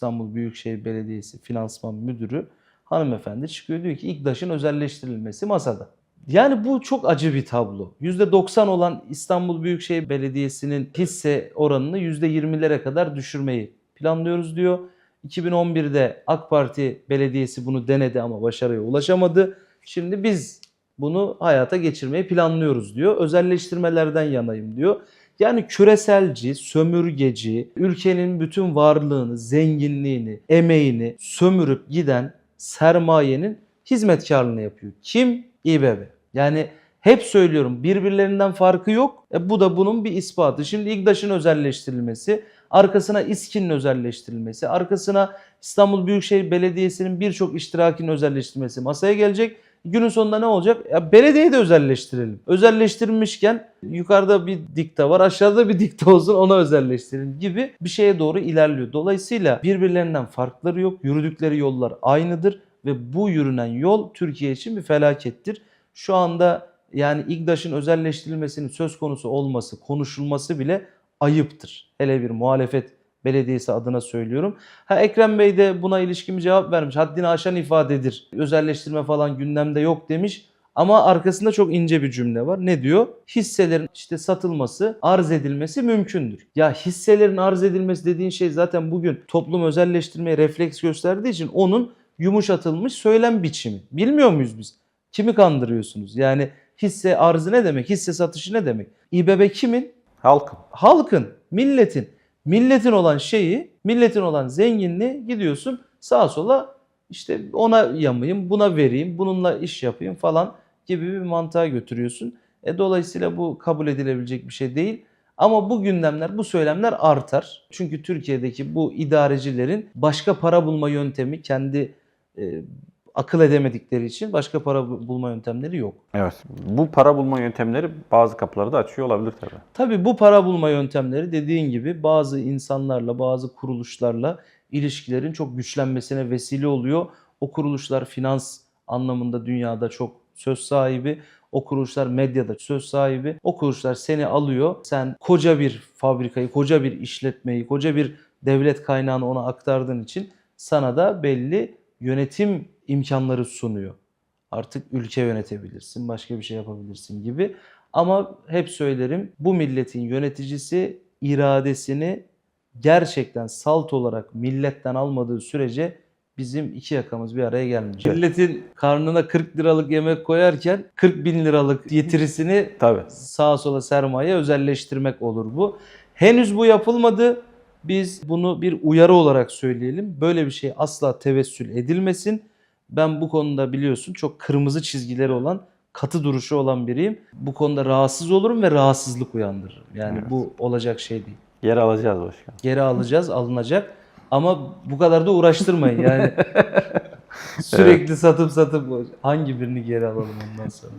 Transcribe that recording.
İstanbul Büyükşehir Belediyesi Finansman Müdürü hanımefendi çıkıyor diyor ki İGDAŞ'ın özelleştirilmesi masada. Yani bu çok acı bir tablo. %90 olan İstanbul Büyükşehir Belediyesi'nin hisse oranını %20'lere kadar düşürmeyi planlıyoruz diyor. 2011'de AK Parti belediyesi bunu denedi ama başarıya ulaşamadı. Şimdi biz bunu hayata geçirmeyi planlıyoruz diyor. Özelleştirmelerden yanayım diyor. Yani küreselci, sömürgeci, ülkenin bütün varlığını, zenginliğini, emeğini sömürüp giden sermayenin hizmetkarlığını yapıyor. Kim? İBB. Yani hep söylüyorum birbirlerinden farkı yok. E bu da bunun bir ispatı. Şimdi İGDAŞ'ın özelleştirilmesi, arkasına İSKİ'nin özelleştirilmesi, arkasına İstanbul Büyükşehir Belediyesi'nin birçok iştirakinin özelleştirilmesi masaya gelecek. Günün sonunda ne olacak? Ya belediyeyi de özelleştirelim. Özelleştirilmişken yukarıda bir dikta var, aşağıda bir dikta olsun ona özelleştirelim gibi bir şeye doğru ilerliyor. Dolayısıyla birbirlerinden farkları yok. Yürüdükleri yollar aynıdır ve bu yürünen yol Türkiye için bir felakettir. Şu anda yani İGDAŞ'ın özelleştirilmesinin söz konusu olması, konuşulması bile ayıptır. Hele bir muhalefet belediyesi adına söylüyorum. Ha Ekrem Bey de buna ilişkin bir cevap vermiş. Haddini aşan ifadedir. Özelleştirme falan gündemde yok demiş. Ama arkasında çok ince bir cümle var. Ne diyor? Hisselerin işte satılması, arz edilmesi mümkündür. Ya hisselerin arz edilmesi dediğin şey zaten bugün toplum özelleştirmeye refleks gösterdiği için onun yumuşatılmış söylem biçimi. Bilmiyor muyuz biz? Kimi kandırıyorsunuz? Yani hisse arzı ne demek? Hisse satışı ne demek? İBB kimin? Halkın. halkın, milletin, milletin olan şeyi, milletin olan zenginliği gidiyorsun sağa sola işte ona yamayım, buna vereyim, bununla iş yapayım falan gibi bir mantığa götürüyorsun. E, dolayısıyla bu kabul edilebilecek bir şey değil. Ama bu gündemler, bu söylemler artar. Çünkü Türkiye'deki bu idarecilerin başka para bulma yöntemi kendi e, akıl edemedikleri için başka para bu- bulma yöntemleri yok. Evet. Bu para bulma yöntemleri bazı kapıları da açıyor olabilir tabii. Tabii bu para bulma yöntemleri dediğin gibi bazı insanlarla, bazı kuruluşlarla ilişkilerin çok güçlenmesine vesile oluyor. O kuruluşlar finans anlamında dünyada çok söz sahibi. O kuruluşlar medyada söz sahibi. O kuruluşlar seni alıyor. Sen koca bir fabrikayı, koca bir işletmeyi, koca bir devlet kaynağını ona aktardığın için sana da belli yönetim imkanları sunuyor. Artık ülke yönetebilirsin, başka bir şey yapabilirsin gibi. Ama hep söylerim bu milletin yöneticisi iradesini gerçekten salt olarak milletten almadığı sürece bizim iki yakamız bir araya gelmeyecek. Milletin karnına 40 liralık yemek koyarken 40 bin liralık getirisini Tabii. sağa sola sermaye özelleştirmek olur bu. Henüz bu yapılmadı. Biz bunu bir uyarı olarak söyleyelim. Böyle bir şey asla tevessül edilmesin. Ben bu konuda biliyorsun çok kırmızı çizgileri olan, katı duruşu olan biriyim. Bu konuda rahatsız olurum ve rahatsızlık uyandırırım. Yani Evet. bu olacak şey değil. Yer alacağız başkan. Geri alacağız, alınacak. Ama bu kadar da uğraştırmayın yani. Sürekli satıp satıp hangi birini geri alalım ondan sonra.